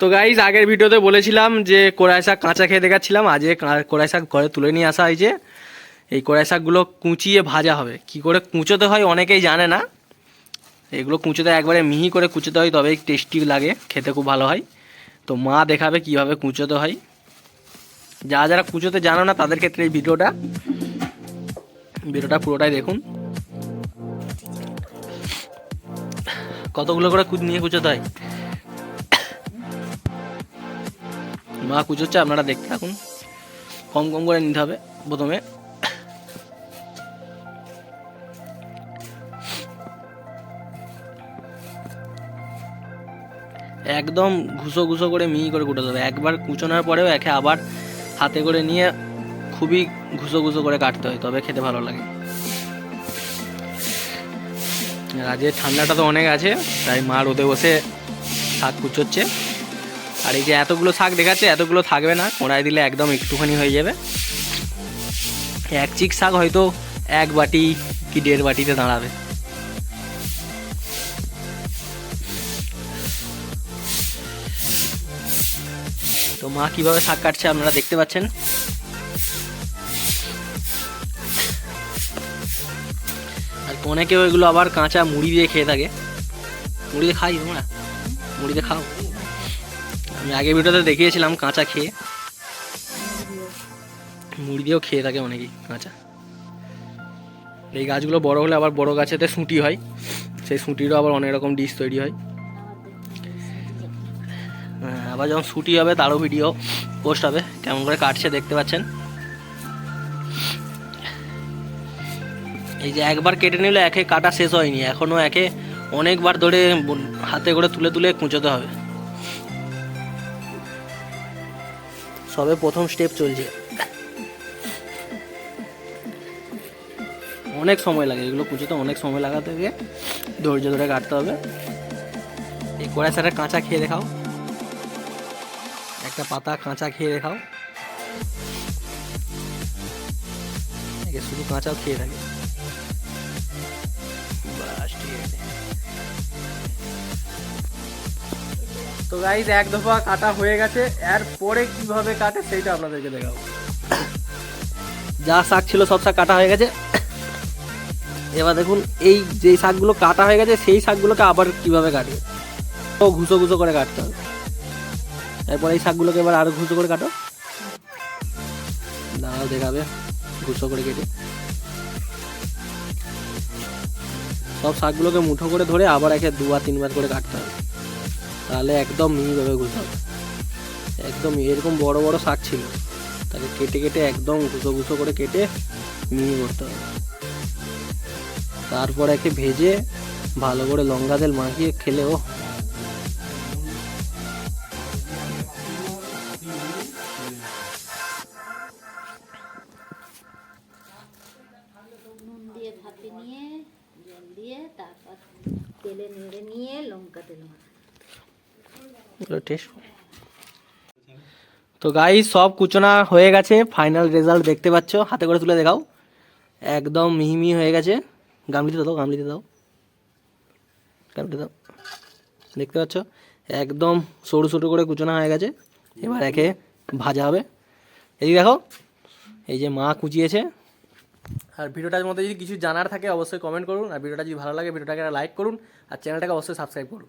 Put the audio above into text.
তো গাইজ আগের ভিডিওতে বলেছিলাম যে কোড়াই শাক কাঁচা খেয়ে দেখাচ্ছিলাম। আজকে কোড়াই শাক ঘরে তুলে নিয়ে আসা হয়েছে। এই কোড়াই শাকগুলো কুচিয়ে ভাজা হবে। কি করে কুচোতে হয় অনেকেই জানে না। এগুলো কুচোতে একবারে মিহি করে কুচোতে হয়, তবেই টেস্টি লাগে, খেতে খুব ভালো হয়। তো মা দেখাবে কীভাবে কুচোতে হয়। যারা যারা কুচোতে জানো না, তাদের ক্ষেত্রে এই ভিডিওটা। ভিডিওটা পুরোটাই দেখুন। কতগুলো করে নিয়ে কুচোতে হয়? মা কুচোচ্ছে আপনারা দেখতে থাকুন। কম কম করে নিতে হবে প্রথমে। একদম ঘুষো ঘুষো করে মিহি করে কুটোতে হবে। একবার কুচোনোর পরেও একে আবার হাতে করে নিয়ে খুবই ঘুষো ঘুষো করে কাটতে হয়, তবে খেতে ভালো লাগে। আর আজকে ঠান্ডাটা তো অনেক আছে, তাই মা রোদে বসে শাক কুচোচ্ছে। আর এই যে এতগুলো শাক দেখাচ্ছে, এতগুলো থাকবে না, কোড়ায় দিলে একদম একটুখানি হয়ে যাবে। এক চিক শাক হয়তো এক বাটি কি দেড় বাটিতে দাঁড়াবে। তো মা কীভাবে শাক কাটছে আপনারা দেখতে পাচ্ছেন? আর অনেকে ওইগুলো আবার কাঁচা মুড়ি দিয়ে খেয়ে থাকে। মুড়ি দিয়ে খাই তোমরা? মুড়ি দিয়ে খাও। আমি আগে ভিডিওতে দেখিয়েছিলাম কাঁচা খেয়ে। মুড়ি দিয়েও খেয়ে থাকে অনেকেই, কাঁচা। এই গাছগুলো বড় হলে আবার বড় গাছেতে সুঁটি হয়। সেই সুঁটিরও আবার অনেক রকম ডিশ তৈরি হয়। আবার যখন ছুটি হবে তারও ভিডিও পোস্ট হবে। কেমন করে কাটছে দেখতে পাচ্ছেন? এই যে একবার কেটে নিলে একে কাটা শেষ হয়নি। এখনও একে অনেকবার ধরে হাতে করে তুলে তুলে কুঁচোতে হবে। সবে প্রথম স্টেপ চলছে। অনেক সময় লাগে, এগুলো কুচোতে অনেক সময় লাগাতে হবে ধৈর্য ধরে কাটতে হবে। এই কড়াই সাটা কাঁচা খেয়ে দেখাও। একটা পাতা কাঁচা খেয়ে দেখাও। শুধু কাঁচাও খেয়ে থাকে। তো গাইজ এক দফা কাটা হয়ে গেছে। এর পরে কীভাবে কাটে সেইটা আপনাদেরকে দেখাবো। যা শাক ছিল সব শাক কাটা হয়ে গেছে। এবার দেখুন, এই যে শাকগুলো কাটা হয়ে গেছে, সেই শাকগুলোকে আবার কীভাবে কাটবে? ও, ঘুষো ঘুষো করে কাটতে হবে। এরপর এই শাকগুলোকে এবার আরও ঘুষো করে কাটো। দাঁড়াও দেখাবে। ঘুষো করে কেটে। সব শাকগুলোকে মুঠো করে ধরে আবার একে দুবার, তিনবার করে কাটতে হবে। তাহলে একদম মিহিভাবে ঘুষো হবে একদম এরকম বড় বড় শাক ছিল। তাকে কেটে কেটে একদম ঘুষো ঘুষো করে কেটে মিহি করতে হবে। তারপর একে ভেজে ভালো করে লঙ্কা তেল মাখিয়ে জল দিয়ে তারপর তেলে নেড়ে নিয়ে লঙ্কা তেল মাখা তো গাই সব কুচনা হয়ে গেছে ফাইনাল রেজাল্ট দেখতে পাচ্ছ, হাতে করে তুলে দেখাও। একদম মিহি মিহি হয়ে গেছে। গামলিতে দাও গামলিতে দাও। গামলিতে দাও। দেখতে পাচ্ছ, একদম সরু সরু করে কুচনা হয়ে গেছে। এবার একে ভাজা হবে। এই দেখো, এই যে মা কুচিয়েছে। আর ভিডিওটার মধ্যে যদি কিছু জানার থাকে, অবশ্যই কমেন্ট করুন। আর ভিডিওটা যদি ভালো লাগে, ভিডিওটাকে লাইক করুন। আর চ্যানেলটাকে অবশ্যই সাবস্ক্রাইব করুন।